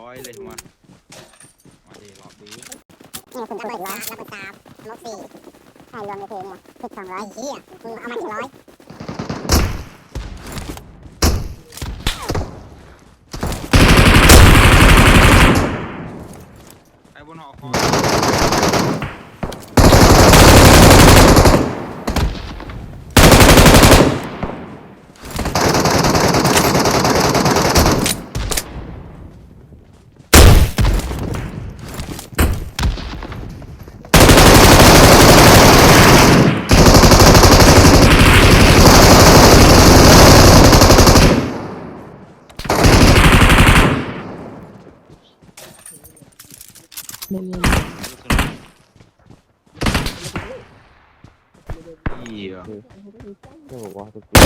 ร้อยเลยมามาดีรอบนี้นี่คุณตำรวจร้อยแล้วคุณตามลบสี่ใช่รวมในเพลงเนี่ยสิบสองร้อยเฮียมึงเอามากี่ร้อยไอ้บนหอคอย เหี้ยก็บอกว่าทุกที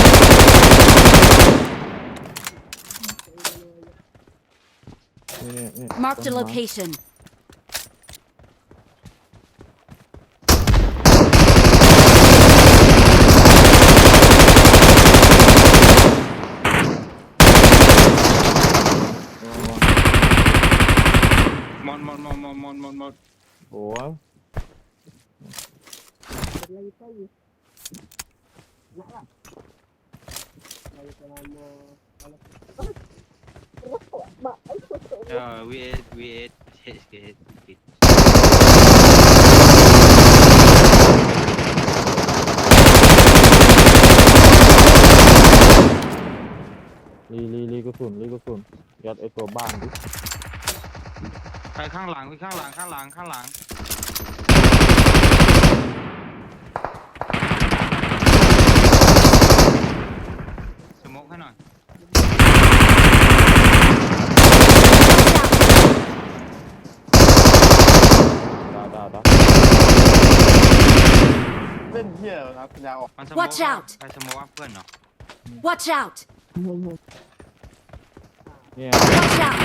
นี่นี่ Marked a ต้นไม้ location. ระวังระวังมอ นมอนมอนมอนมอนมอนมอนโอ้ยเออวีเอสวีเอสเอสเอสรีรีรีกระสุนรีกระสุนยัดไอตัวบ้านดิไปข้างหลังไปข้างหลังข้างหลังข้างหลังสโมกให้หน่อย ดาวดาวดาว เล่นเหี้ยครับปัญญาออกมันสโมก Watch out ไปสโมกว่าเพื่อนเนาะ Watch out! เนี่ย Watch out!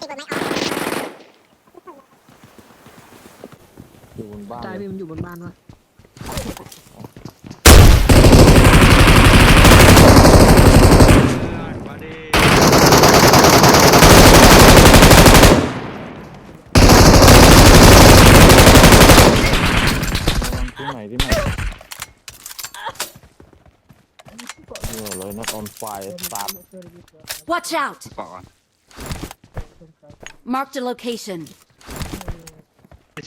ตีบนไม้ออกอยู่บนบ้านตายเลไปยมันอยู่บนบ้านวะ มาดิ ระวังที่ไหนที่ไหน เดี๋ยวเลยนัดออนไฟสาม Watch out! เปล่าอะ Marked a location.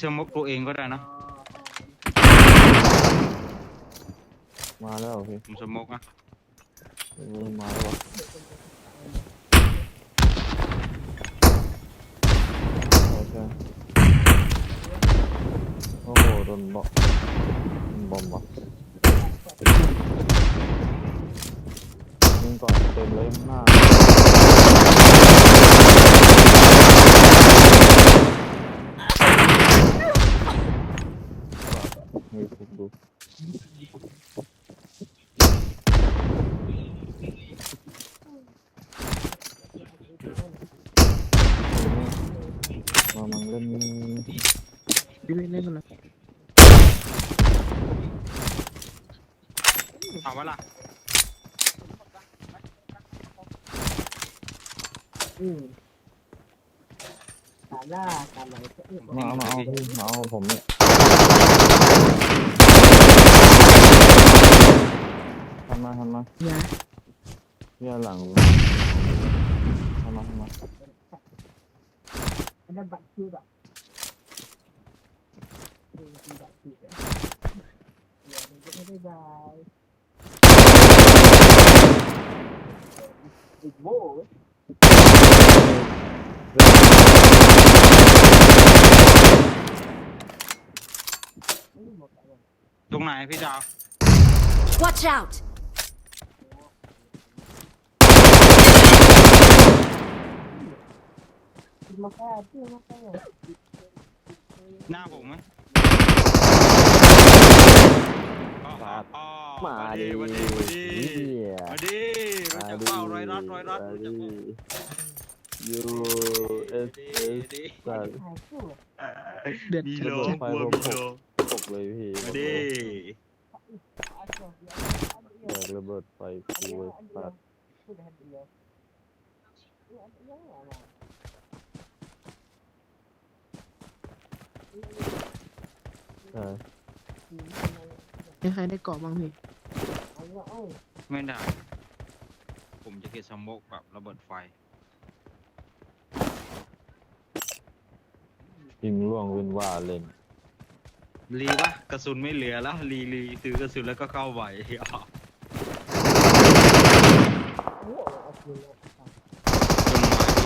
สโมกตัวเองก็ได้นะ มาแล้วพี่ผมสโมกอะเออมาแล้ววะใช่ใช่โอ้โหโดนบอมบอมว่ะยิง ก่อนเต็มเลยข้างหน้ามีคุกดูมามันเล่นพี่เล่นเล่นกันเลยเอาวะล่ะ ตามล่าตามไหนมาเอามาเอามาเอาผมเนี่ยทำมาทำมาอย่าเยี่ยหลังทำมาทำมาอันนั้นบัตรคิวแบบบัตรคิวแบบไม่ได้บายอีกโว้ ตรงไหนพี่ดาว Watch out! มาแค่ที่มาแค่หน้าผมไหมอ๋อมามาดิดิมาดิมาดิเหี้ยมาดิรู้จักเปล่ารอยรัดรอยรัดรู้จักเปล่า ยูเอสเอสสัตว์เด็ดมีโลกลัวมีโลตกเลยพี่มาดิแดกระเบิดไฟกูไอ้สัตว์อามาเออมีใครได้เกาะบ้างพี่ไม่ได้ ผมจะเก็บสโมกแบบระเบิดไฟ ยิงล่วงเว้นว่าเล่น รีปะกระสุนไม่เหลือแล้ว รีรีถือกระสุนแล้วก็เข้าไหวอ๋อโอ้เอาคืนแล้ว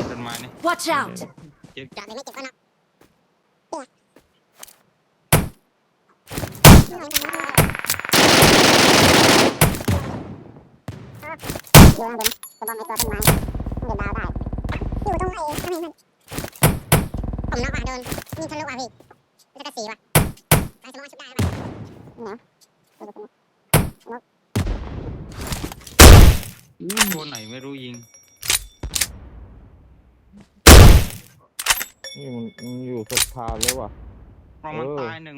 ต้นไม้นี่ Watch out! จอดเลยไม่เก็บก็นับดูข้างบนกระบอมไอตัวต้นไม้มันจะดาวได้อยู่ตรงไหนทำไมมัน ผมน็อกว่ะโดนยิงทะลุว่ะพี่แล้วก็สีว่ะไอ้สมองชุบได้ป่ะเนี่ยดูดูดูตัวไหนไม่รู้ยิง นี่มันมันอยู่สภาเลยว่ะเพราะมันเออ ตายหนึ่ง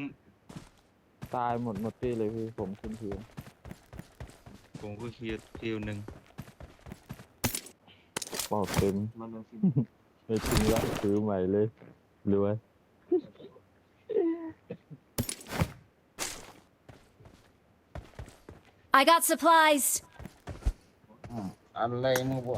ตายหมดหมดที่เลยพี่ผมขึ้นทีผมคือคิวคิวหนึ่งเป่าเต็ม ไม่ทิ้งละซื้อใหม่เลย รวย I got supplies! อะไรมึงบอ